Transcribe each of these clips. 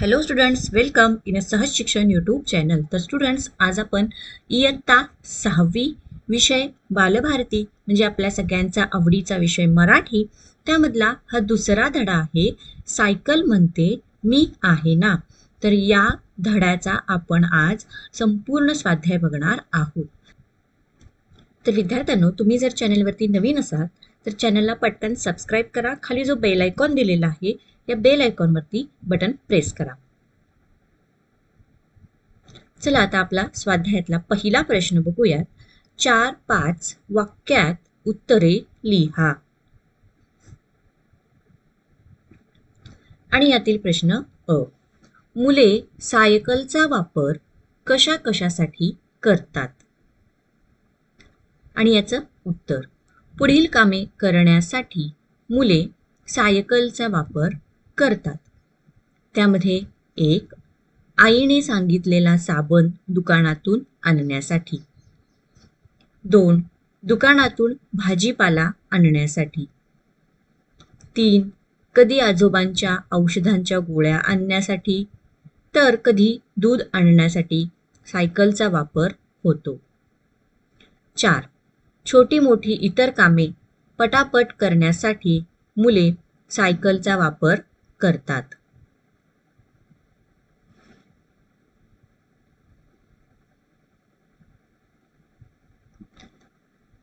Hello students welcome in a Sahaj Shikshan YouTube channel तर students आज आपण इयत्ता सहावी विषय बालभारती म्हणजे आपल्या सगळ्यांचा आवडीचा विषय मराठी त्यामधला हा दुसरा धडा आहे सायकल म्हणते मी आहे ना. तर या धड्याचा आपण आज संपूर्ण स्वाध्याय बघणार आहोत. तर विद्यार्थ्यांनो तुम्ही जर चॅनलवरती नवीन असाल तर चॅनलला पटकन सबस्क्राईब करा. खाली जो बेल आयकॉन दिलेला आहे या बेल आयकॉनवरती बटन प्रेस करा. चला आता आपला स्वाध्यायातला पहिला प्रश्न बघूयात. चार पाच वाक्यात उत्तरे लिहा. आणि यातील प्रश्न अ. मुले सायकलचा वापर कशा कशासाठी करतात? आणि याचं उत्तर. पुढील कामे करण्यासाठी मुले सायकलचा वापर करतात. त्यामध्ये एक आईने सांगितलेला साबण दुकानातून आणण्यासाठी. दोन दुकानातून भाजीपाला आणण्यासाठी. तीन कधी आजोबांच्या औषधांच्या गोळ्या आणण्यासाठी तर कधी दूध आणण्यासाठी सायकलचा वापर होतो. चार छोटी मोठी इतर कामे पटापट करण्यासाठी मुले सायकलचा वापर करतात.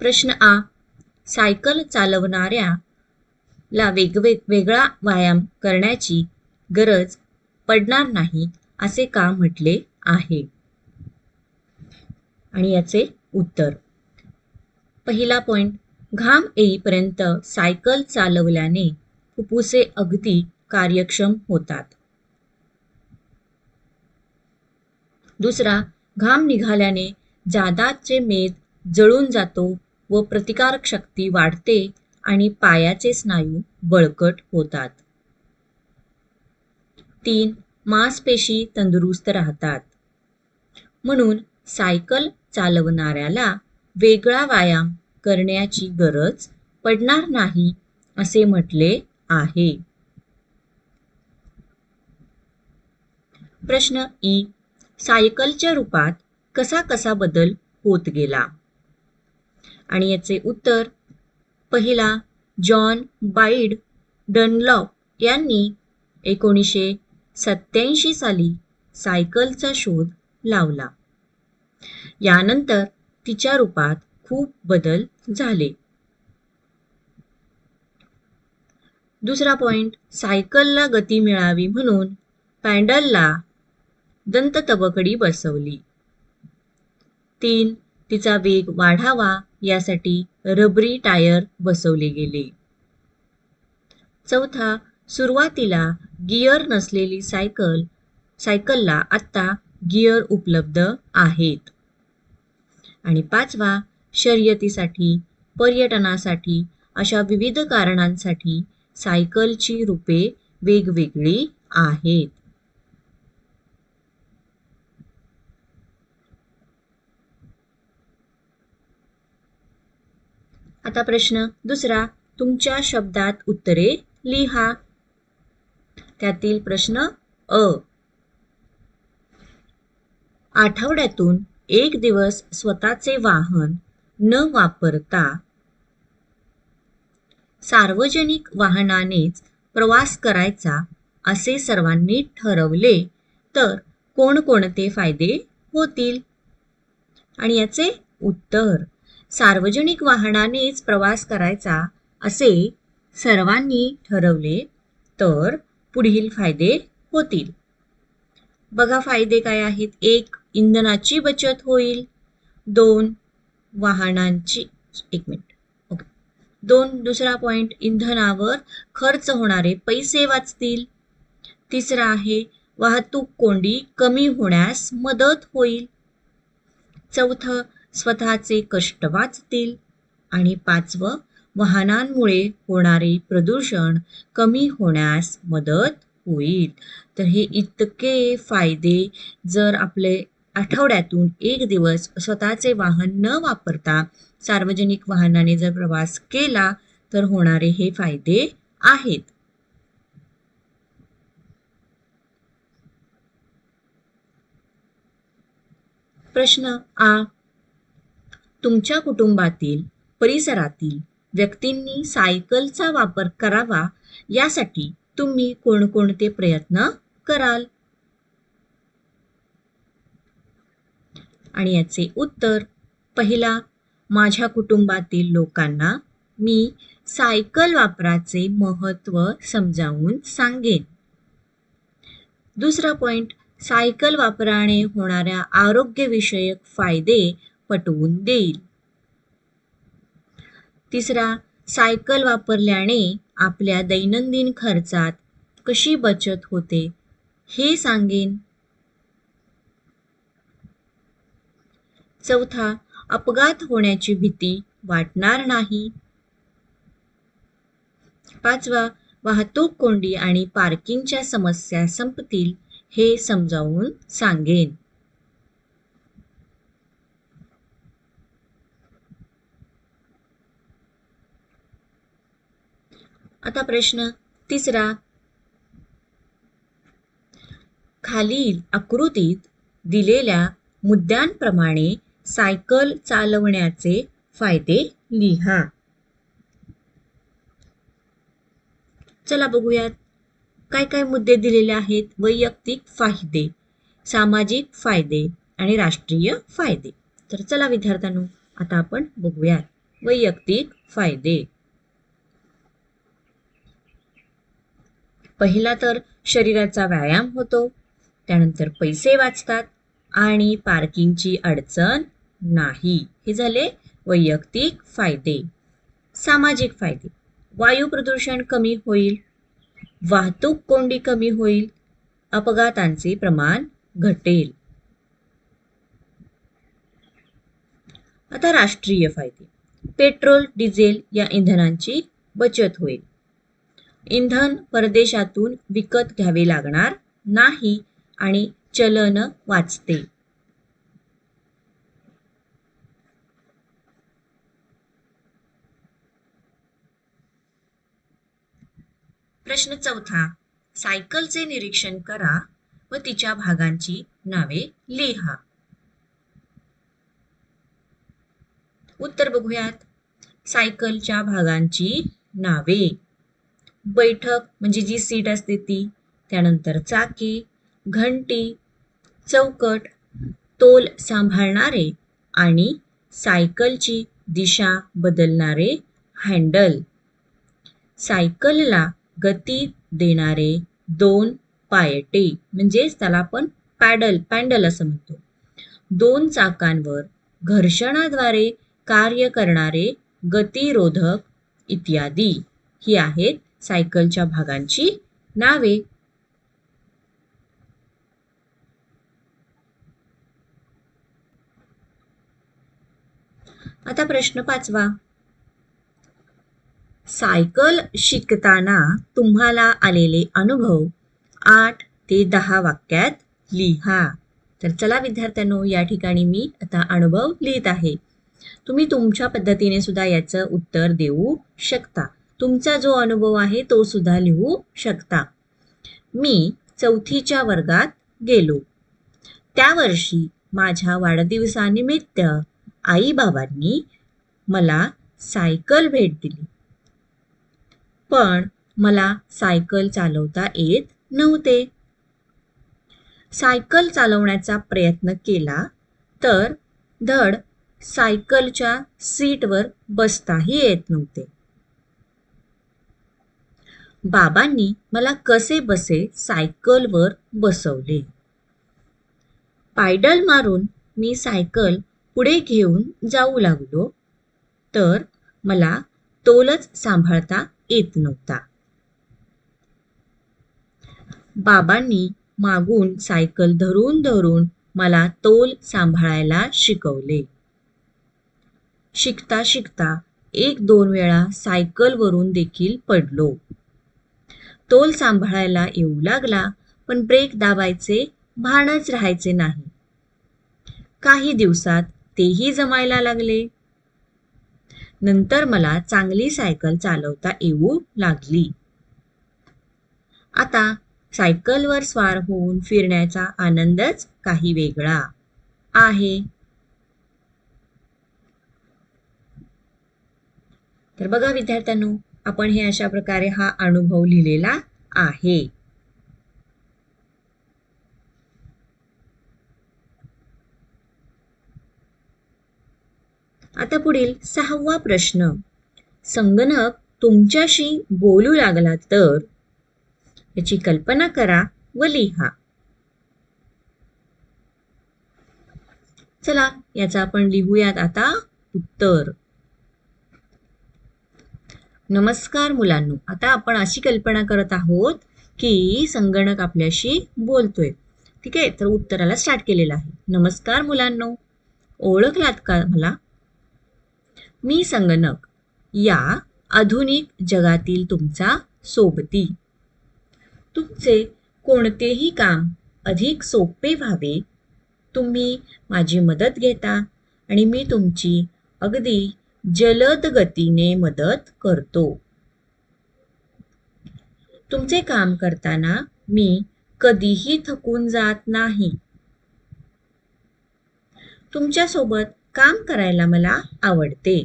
प्रश्न आ. सायकल चालवणाऱ्याला वेगवेग वेगळा व्यायाम करण्याची गरज पडणार नाही असे का म्हटले आहे? आणि याचे उत्तर. पहिला पॉइंट घाम येईपर्यंत सायकल चालवल्याने फुफ्फुसे अगदी कार्यक्षम होतात. दुसरा घाम निघाल्याने जादाचे मेद जळून जातो व प्रतिकारक शक्ती वाढते आणि पायाचे स्नायू बळकट होतात. तीन मांसपेशी तंदुरुस्त राहतात. म्हणून सायकल चालवणाऱ्याला वेगळा व्यायाम करण्याची गरज पडणार नाही असे म्हटले आहे. प्रश्न ई. सायकलच्या रूपात कसा कसा बदल होत गेला? आणि याचे उत्तर पहिला जॉन बाईड डनलॉप यांनी एकोणीसशे सत्याऐंशी साली सायकलचा शोध लावला. यानंतर तिच्या रूपात खूप बदल झाले. दुसरा पॉइंट सायकलला गती मिळावी म्हणून दंत तबकडी बसवली. तीन तिचा वेग वाढावा यासाठी रबरी टायर बसवले गेले. चौथा सुरुवातीला गिअर नसलेली सायकल सायकलला आत्ता गिअर उपलब्ध आहेत. आणि पाचवा शर्यतीसाठी पर्यटनासाठी अशा विविध कारणांसाठी सायकलची रूपे वेगवेगळी आहेत. आता प्रश्न दुसरा तुमच्या शब्दात उत्तरे लिहा. त्यातील प्रश्न अ. आठवड्यातून एक दिवस स्वतःचे वाहन न वापरता सार्वजनिक वाहनानेच प्रवास करायचा असे सर्वांनी ठरवले तर कोणकोणते फायदे होतील? आणि याचे उत्तर सार्वजनिक वाहनानेच प्रवास करायचा असे सर्वांनी ठरवले तर पुढील फायदे होतील. बघा फायदे काय आहेत. एक इंधनाची बचत होईल. दोन वाहनांची एक मिनिट. ओके. दोन दुसरा पॉइंट इंधनावर खर्च होणारे पैसे वाचतील. तिसरा आहे वाहतूक कोंडी कमी होण्यास मदत होईल. चौथं स्वतःचे कष्ट वाचतील आणि पाचवं वाहनांमुळे होणारे प्रदूषण कमी होण्यास मदत होईल. तर हे इतके फायदे जर आपले आठवड्यातून एक दिवस स्वतःचे वाहन न वापरता सार्वजनिक वाहनाने जर प्रवास केला तर होणारे हे फायदे आहेत. प्रश्न आ तुमच्या कुटुंबातील परिसरातील व्यक्तींनी सायकलचा वापर करावा यासाठी तुम्ही कोणकोणते प्रयत्न कराल? आणि याचे उत्तर पहिला माझ्या कुटुंबातील लोकांना मी सायकल वापराचे महत्त्व समजावून सांगेन. दुसरा पॉइंट सायकल वापराने होणाऱ्या आरोग्यविषयक फायदे पटवून देईल. तिसरा सायकल वापरल्याने आपल्या दैनंदिन खर्चात कशी बचत होते हे सांगेन. चौथा अपघात होण्याची भीती वाटणार नाही. पाचवा वाहतूक कोंडी आणि पार्किंगच्या समस्या संपतील हे समजावून सांगेन. आता प्रश्न तिसरा. खालील आकृतीत दिलेल्या मुद्द्यांप्रमाणे सायकल चालवण्याचे फायदे लिहा. चला बघूयात काय काय मुद्दे दिलेले आहेत? वैयक्तिक फायदे सामाजिक फायदे आणि राष्ट्रीय फायदे. तर चला विद्यार्थ्यांनो आता आपण बघूयात वैयक्तिक फायदे. पहिला तर शरीराचा व्यायाम होतो त्यानंतर पैसे वाचतात आणि पार्किंगची अडचण नाही. हे झाले वैयक्तिक फायदे. सामाजिक फायदे. वायू प्रदूषण कमी होईल वाहतूक कोंडी कमी होईल अपघातांचे प्रमाण घटेल. आता राष्ट्रीय फायदे. पेट्रोल डिझेल या इंधनांची बचत होईल. इंधन परदेशातून विकत घ्यावे लागणार नाही आणि चलन वाचते. प्रश्न चौथा. सायकलचे निरीक्षण करा व तिच्या भागांची नावे लिहा. उत्तर बघूयात. सायकलच्या भागांची नावे. बैठक म्हणजे जी सीट असते ती. त्यानंतर चाकी घंटी चौकट तोल सांभाळणारे आणि सायकलची दिशा बदलणारे हँडल. सायकलला गती देणारे दोन पायटे म्हणजेच त्याला आपण पॅडल पॅन्डल असं म्हणतो. दोन चाकांवर घर्षणाद्वारे कार्य करणारे गतिरोधक इत्यादी. ही आहेत सायकलच्या भागांची नावे. आता प्रश्न पाचवा. सायकल शिकताना तुम्हाला आलेले अनुभव आठ ते दहा वाक्यात लिहा. तर चला विद्यार्थ्यांनो या ठिकाणी मी आता अनुभव लिहित आहे. तुम्ही तुमच्या पद्धतीने सुद्धा याचं उत्तर देऊ शकता. तुमचा जो अनुभव आहे तो सुद्धा लिहू शकता. मी चौथीच्या वर्गात गेलो. त्या वर्षी माझ्या वाढदिवसानिमित्त आईबाबांनी मला सायकल भेट दिली. पण मला सायकल चालवता येत नव्हते. सायकल चालवण्याचा प्रयत्न केला तर धड सायकलच्या सीटवर बसताही येत नव्हते. बाबांनी मला कसे बसे सायकलवर बसवले. पायडल मारून मी सायकल पुढे घेऊन जाऊ लागलो तर मला तोलच सांभाळता येत नव्हता. बाबांनी मागून सायकल धरून धरून मला तोल सांभाळायला शिकवले. शिकता शिकता एक दोन वेळा सायकलवरून देखील पडलो. तोल सांभाळायला येऊ लागला पण ब्रेक दाबायचे भानच राहायचे नाही. काही दिवसात तेही जमायला लागले. नंतर मला चांगली सायकल चालवता येऊ लागली. आता सायकलवर स्वार होऊन फिरण्याचा आनंदच काही वेगळा आहे. तर बघा विद्यार्थ्यांनो आपण हे अशा प्रकारे हा अनुभव लिहिलेला आहे. आता पुढील सहावा प्रश्न. संगणक तुमच्याशी बोलू लागला तर? याची कल्पना करा व लिहा. चला याचा आपण लिहूयात आता उत्तर. नमस्कार मुलांनो. आता आपण अशी कल्पना करत आहोत की संगणक आपल्याशी बोलतोय. ठीक आहे? तर उत्तराला स्टार्ट केलेलं आहे. नमस्कार मुलांनो. ओळखलात का मला? मी संगणक या आधुनिक जगातील तुमचा सोबती. तुमचे कोणतेही काम अधिक सोपे व्हावे तुम्ही माझी मदत घेता आणि मी तुमची अगदी जलद गतीने मदत करतो. तुमचे काम करताना मी कधीही थकून जात नाही. तुमच्यासोबत काम करायला मला आवडते.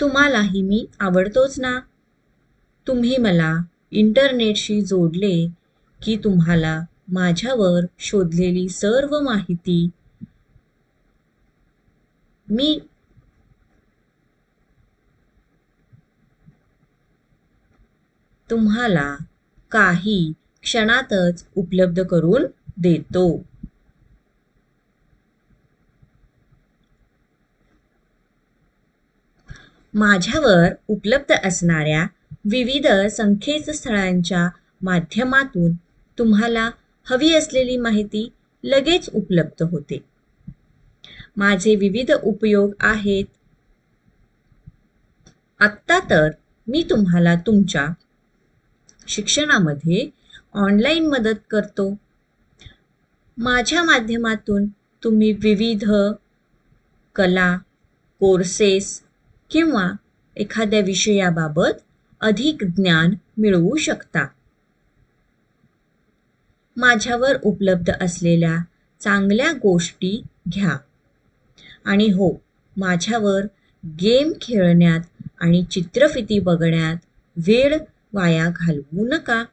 तुम्हालाही मी आवडतोच ना? तुम्ही मला इंटरनेटशी जोडले की तुम्हाला माझ्यावर शोधलेली सर्व माहिती मी तुम्हाला काही क्षणातच उपलब्ध करून देतो. माझ्यावर उपलब्ध असणाऱ्या विविध संकेतस्थळांच्या माध्यमातून तुम्हाला हवी असलेली माहिती लगेच उपलब्ध होते. माझे विविध उपयोग आहेत. आत्ता तर मी तुम्हाला तुमच्या शिक्षणामध्ये ऑनलाईन मदत करतो. माझ्या माध्यमातून तुम्ही विविध कला कोर्सेस किंवा एखाद्या विषयाबाबत अधिक ज्ञान मिळवू शकता. माझ्यावर उपलब्ध असलेल्या चांगल्या गोष्टी घ्या. आणि हो माझ्यावर गेम खेळण्यात आणि चित्रफिती बघण्यात वेळ वाया घालवू नका.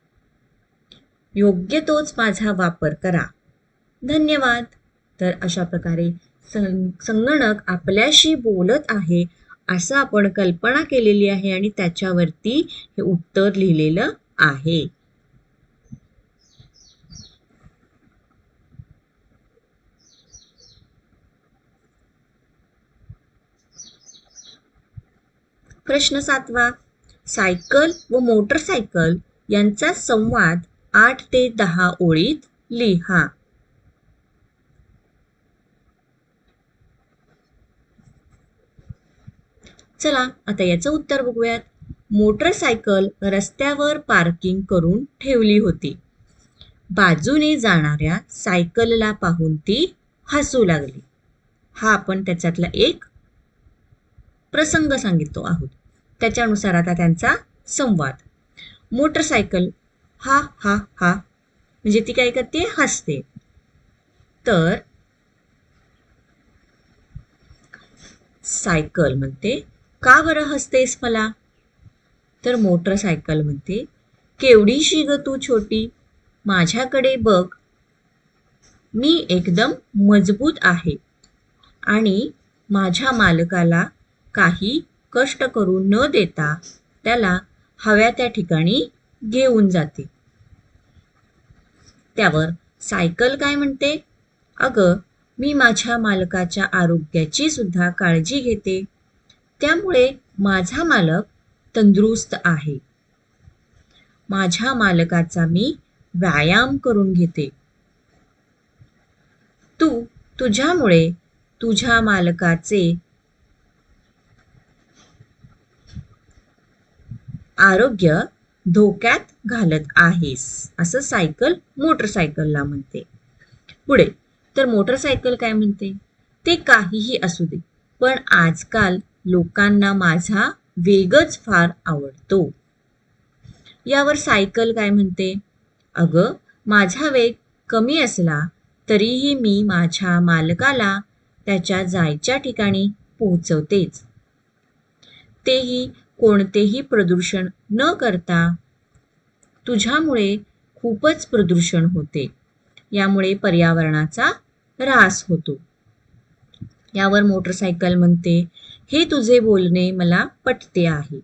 योग्य तोच माझा वापर करा. धन्यवाद. तर अशा प्रकारे सं संगणक आपल्याशी बोलत आहे असं आपण कल्पना केलेली आहे आणि त्याच्यावरती हे उत्तर लिहिलेलं आहे. प्रश्न सातवा. सायकल व मोटरसायकल यांचा संवाद आठ ते दहा ओळीत लिहा. चला आता याचं उत्तर बघूयात. मोटरसायकल रस्त्यावर पार्किंग करून ठेवली होती. बाजूने जाणाऱ्या सायकलला पाहून ती हसू लागली. हा आपण त्याच्यातला एक प्रसंग सांगितलो आहोत. त्याच्यानुसार आता त्यांचा संवाद. मोटरसायकल हा हा हा म्हणजे ती काय करते? हसते. तर सायकल म्हणते का बरं हसतेस मला? तर मोटरसायकल म्हणते केवढीशी ग तू छोटी माझ्याकडे बघ. मी एकदम मजबूत आहे आणि माझ्या मालकाला काही कष्ट करू न देता त्याला हव्या त्या ठिकाणी घेऊन जाते. त्यावर सायकल काय म्हणते? अगं मी माझ्या मालकाच्या आरोग्याची सुद्धा काळजी घेते. त्यामुळे माझा मालक तंदुरुस्त आहे. माझ्या मालकाचा मी व्यायाम करून घेते. तू तुझ्यामुळे तुझ्या मालकाचे आरोग्य धोक्यात घालत आहेस. असं सायकल मोटरसायकलला म्हणते. पुढे तर मोटरसायकल काय म्हणते? ते काहीही असू दे पण आजकाल लोकांना माझा वेगच फार आवडतो. यावर सायकल काय म्हणते? अगं माझा वेग कमी असला तरीही मी माझ्या मालकाला त्याच्या जायच्या ठिकाणी पोहोचवतेच. तेही कोणतेही प्रदूषण न करता तुझ्यामुळे खूपच प्रदूषण होते. यामुळे पर्यावरणाचा ऱ्हास होतो. यावर मोटरसायकल म्हणते. हे तुझे बोलणे मला पटते आहे.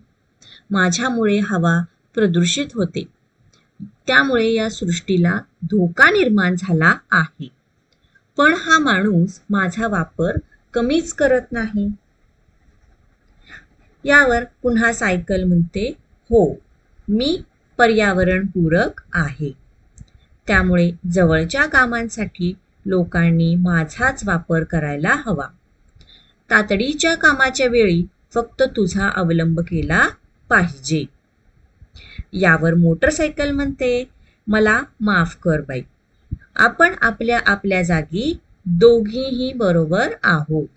माझ्यामुळे हवा प्रदूषित होते. त्यामुळे या सृष्टीला धोका निर्माण झाला आहे. पण हा माणूस माझा वापर कमीच करत नाही. यावर पुन्हा सायकल म्हणते हो मी पर्यावरणपूरक आहे. त्यामुळे जवळच्या कामांसाठी लोकांनी माझाच वापर करायला हवा. तातडीच्या कामाच्या वेळी फक्त तुझा अवलंब केला पाहिजे. यावर मोटरसायकल म्हणते मला माफ कर बाई. आपण आपल्या आपल्या जागी दोघीही बरोबर आहोत.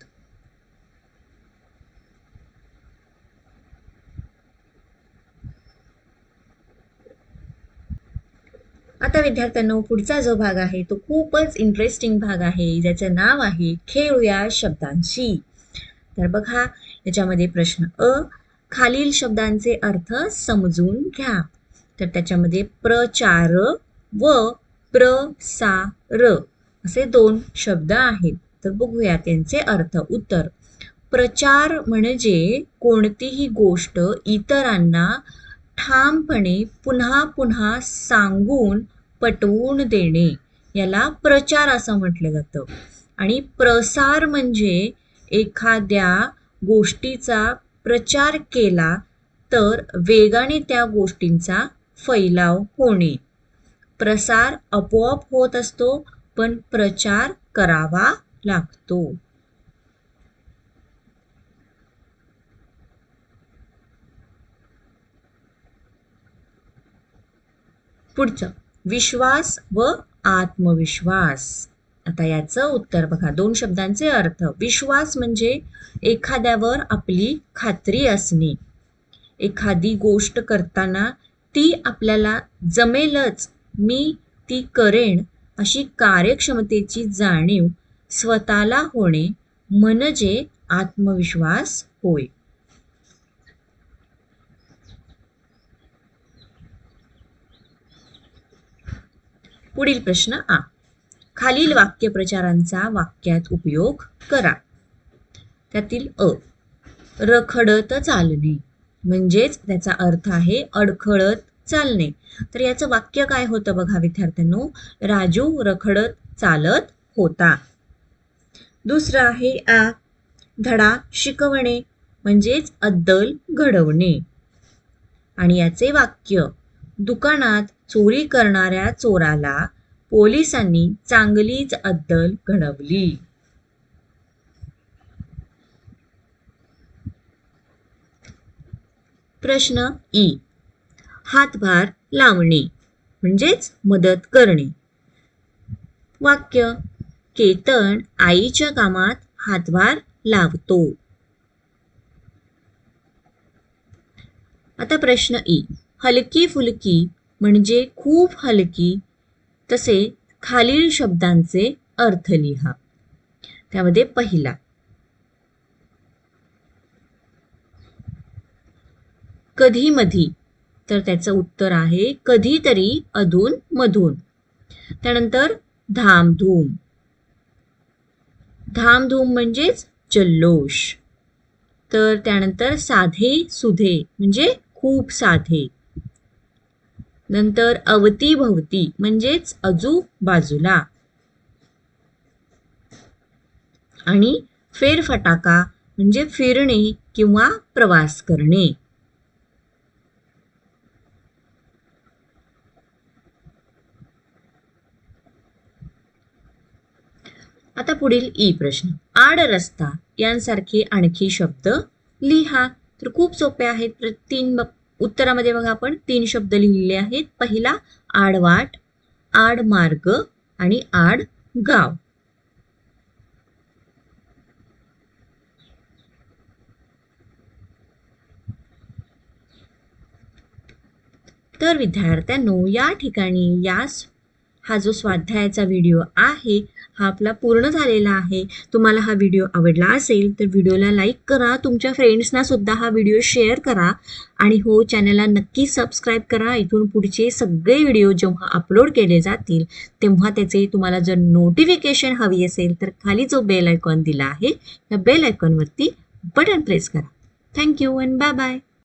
आता विद्यार्थ्यांनो पुढचा जो भाग आहे तो खूपच इंटरेस्टिंग भाग आहे. ज्याचं नाव आहे खेळूया शब्दांशी. तर बघा याच्यामध्ये प्रश्न अ खालील शब्दांचे अर्थ समजून घ्या. तर त्याच्यामध्ये प्रचार व प्रसार असे दोन शब्द आहेत. तर बघूया त्यांचे अर्थ उत्तर. प्रचार म्हणजे कोणतीही गोष्ट इतरांना ठामपणे पुन्हा पुन्हा सांगून पटवून देणे याला प्रचार असं म्हटलं जातं. आणि प्रसार म्हणजे एखाद्या गोष्टीचा प्रचार केला तर वेगाने त्या गोष्टींचा फैलाव होणे. प्रसार आपोआप होत असतो पण प्रचार करावा लागतो. पुढचं. विश्वास व आत्मविश्वास. आता याचं उत्तर बघा. दोन शब्दांचे अर्थ. विश्वास म्हणजे एखाद्यावर आपली खात्री असणे. एखादी गोष्ट करताना ती आपल्याला जमेलच मी ती करेन अशी कार्यक्षमतेची जाणीव स्वतःला होणे म्हणजे आत्मविश्वास होय. पुढील प्रश्न आ. खालील वाक्यप्रचारांचा वाक्यात उपयोग करा. त्यातील अ. रखडत चालणे. म्हणजेच त्याचा अर्थ आहे अडखळत चालणे. तर याचं वाक्य काय होतं बघा विद्यार्थ्यांनो? राजू रखडत चालत होता. दुसरं आहे आ. धडा शिकवणे. म्हणजेच अद्दल घडवणे. आणि याचे वाक्य दुकानात चोरी करणाऱ्या चोराला पोलिसांनी चांगलीच अद्दल घडवली. प्रश्न ई. हातभार लावणे म्हणजेच मदत करणे. वाक्य केतन आईच्या कामात हातभार लावतो. आता प्रश्न ई. हलकी फुलकी म्हणजे खूप हलकी तसे खालील शब्दांचे अर्थ लिहा. त्यामध्ये पहिला. कधी मधी तर त्याचं उत्तर आहे कधीतरी अधून मधून. त्यानंतर धामधूम. धामधूम म्हणजेच जल्लोष. तर त्यानंतर साधे सुधे म्हणजे खूप साधे. नंतर अवतीभवती म्हणजेच बाजूला आणि फेरफटाका म्हणजे फिरणे किंवा प्रवास करणे. आता पुढील ई प्रश्न. आड रस्ता यांसारखे आणखी शब्द लिहा. तर खूप सोपे आहेत. तीन उत्तरामध्ये बघा आपण तीन शब्द लिहिलेले आहेत. पहिला आडवाट आड मार्ग आणि आड गाव तर विद्यार्थ्यांनो या ठिकाणी यास हा जो स्वाध्यायाचा व्हिडिओ आहे हा आपला पूर्ण झालेला आहे. तुम्हाला हा व्हिडिओ आवडला असेल तर व्हिडिओला लाईक करा. तुमच्या फ्रेंड्सना सुद्धा हा व्हिडिओ शेअर करा. आणि हो चॅनलला नक्की सबस्क्राईब करा. इथून पुढचे सगळे व्हिडिओ जेव्हा अपलोड केले जातील तेव्हा त्याचे तुम्हाला जर नोटिफिकेशन हवी असेल तर खाली जो बेल आयकॉन दिला आहे त्या बेल आयकॉनवरती बटन प्रेस करा. Thank you and bye bye